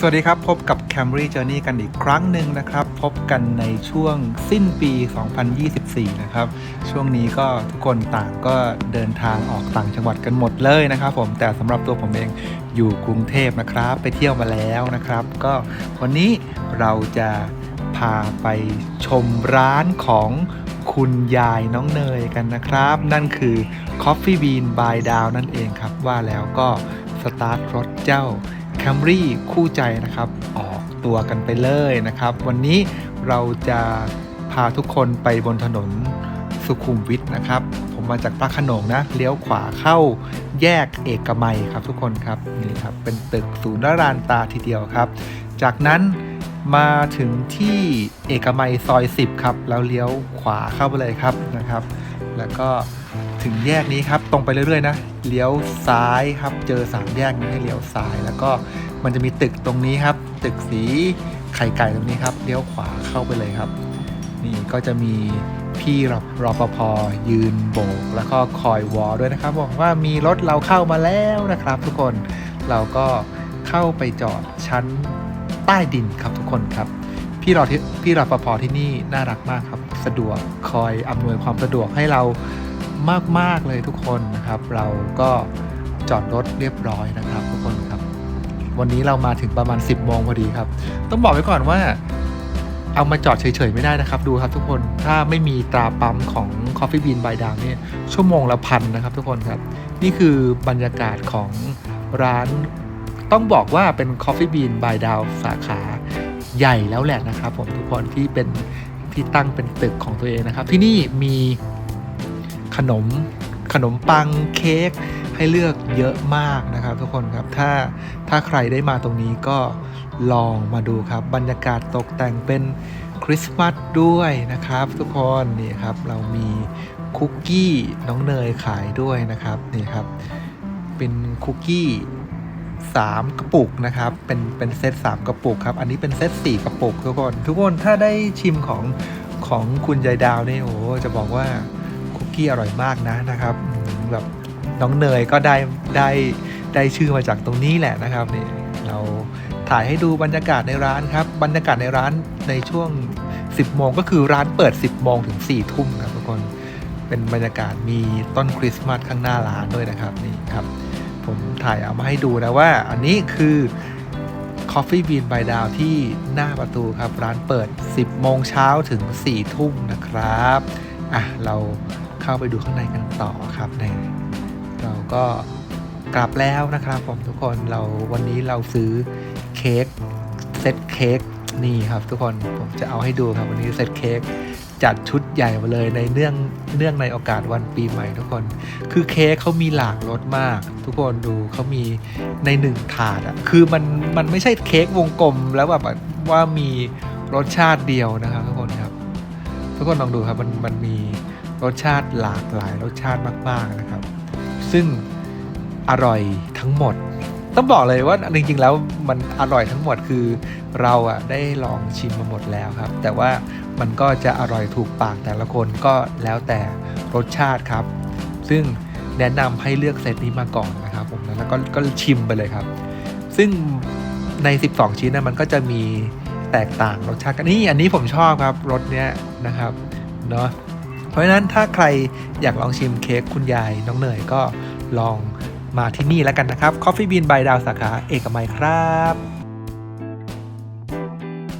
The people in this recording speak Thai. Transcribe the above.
สวัสดีครับ พบกับ Camry Journey กันอีกครั้งหนึ่งนะครับ พบกันในช่วงสิ้นปี 2024 นะครับ ช่วงนี้ก็ทุกคนต่างก็เดินทางออกต่างจังหวัดกันหมดเลยนะครับผมแต่สำหรับตัวผมเองอยู่กรุงเทพนะครับ ไปเที่ยวมาแล้วนะครับ ก็วันนี้เราจะพาไปชมร้านของคุณยายน้องเนยกันนะครับ นั่นคือ Coffee Bean by Down นั่นเองครับว่าแล้วก็สตาร์ทรถเจ้า แคมรี่คู่ใจนะครับ ออกตัวกันไปเลยนะครับ วันนี้เราจะพาทุกคนไปบนถนนสุขุมวิทนะครับ ผมมาจากพระขนงนะ เลี้ยวขวาเข้าแยกเอกมัยครับทุกคนครับนี่ครับ เป็นตึกศูนย์รานตาทีเดียวครับ จากนั้นมาถึงที่เอกมัยซอย 10 ครับ แล้วเลี้ยวขวาเข้าไปเลยครับนะครับ แล้วก็ถึงแยกนี้ครับ ตรงไปเรื่อยๆนะ เลี้ยวซ้ายครับ เจอสามแยกนี้ให้เลี้ยวซ้าย แล้วก็มันจะมีตึกตรงนี้ครับ ตึกสีไข่ไก่ตรงนี้ครับ เลี้ยวขวาเข้าไปเลยครับ นี่ก็จะมีพี่รรปภยืนโบก แล้วก็คอยวอด้วยนะครับ บอกว่ามีรถเราเข้ามาแล้วนะครับ ทุกคนเราก็เข้าไปจอดชั้นใต้ดินครับทุกคนครับ พี่รอที่พี่รอปภที่นี่น่ารักมากครับ สะดวกคอยอำนวยความสะดวกให้เรา มาก ๆ เลยทุกคนนะครับ เราก็จอดรถเรียบร้อยนะครับ ทุกคนครับ วันนี้เรามาถึงประมาณ 10โมงพอดีครับ ต้องบอกไว้ก่อนว่า เอามาจอดเฉย ๆ ไม่ได้นะครับ ดูครับทุกคนถ้าไม่มีตราปั๊มของ Coffee Bean by Down เนี่ยชั่วโมงละพันนะครับ ทุกคนครับ นี่คือบรรยากาศของร้าน ต้องบอกว่าเป็น Coffee Bean by Down สาขาใหญ่แล้วแหละนะครับ ผมทุกคนที่เป็นที่ตั้งเป็นตึกของตัวเองนะครับ ที่นี่มี ขนมขนมปังเค้กให้เลือกเยอะมากนะครับ ทุกคนครับถ้าถ้าใครได้มาตรงนี้ก็ลองมาดูครับ บรรยากาศตกแต่งเป็นคริสต์มาสด้วยนะครับ ทุกคนนี่ครับเรามีคุกกี้น้องเนยขายด้วยนะครับนี่ครับ เป็นคุกกี้3 กระปุกนะครับ เป็นเป็นเซต3กระปุกครับ อันนี้เป็นเซต4กระปุกทุกคน ทุกคนถ้าได้ชิมของของคุณยายดาวนี่โอ้โหจะบอกว่า คุกกี้อร่อยมากนะนะครับแบบน้องเนยก็ได้ได้ได้ชื่อมาจากตรงนี้แหละนะครับนี่เราถ่ายให้ดูบรรยากาศในร้านครับ บรรยากาศในร้านในช่วง 10 โมงก็คือร้านเปิด 10 โมงถึง 4 ทุ่มครับทุกคนเป็นบรรยากาศมีต้นคริสต์มาสข้างหน้าร้านด้วยนะครับนี่ครับ ผมถ่ายเอามาให้ดูนะว่า อันนี้คือ Coffee Bean by Down ที่หน้าประตูครับ ร้านเปิด 10 โมงเช้าถึง 4 ทุ่มนะครับ อะ เรา เข้าไปดูข้างในกันต่อครับในเราก็กลับแล้วนะครับผมทุกคนเราวันนี้เราซื้อเค้กเซตเค้กนี่ครับ ทุกคนผมจะเอาให้ดูครับวันนี้เซตเค้กจัดชุดใหญ่มาเลยในเนื่องเนื่องในโอกาสวันปีใหม่ทุกคน คือเค้กเขามีหลากรสมาก ทุกคนดูเขามีในหนึ่งถาดอะคือมันมันไม่ใช่เค้กวงกลมแล้วแบบว่ามีรสชาติเดียวนะครับทุกคนครับ ทุกคนลองดูครับมันมันมี รสชาติหลากหลายรสชาติมากๆนะครับ ซึ่งอร่อยทั้งหมด ต้องบอกเลยว่าจริงๆแล้วมันอร่อยทั้งหมดคือ เราอะได้ลองชิมมาหมดแล้วครับ แต่ว่ามันก็จะอร่อยถูกปากแต่ละคนก็แล้วแต่รสชาติครับ ซึ่งแนะนำให้เลือกเซตนี้มาก่อนนะครับผมแล้วก็ก็ชิมไปเลยครับ ซึ่งใน 12 ชิ้นนะมันก็จะมีแตกต่างรสชาติกันนี่อันนี้ผมชอบครับรสเนี้ยนะครับเนาะ ราะฉะนั้นถ้าใครอยากลองชิมเค้กคุณยายน้องเนยก็ลองมาที่นี่แล้วกันนะครับ Coffee Bean by ดาวสาขาเอกมัยครับ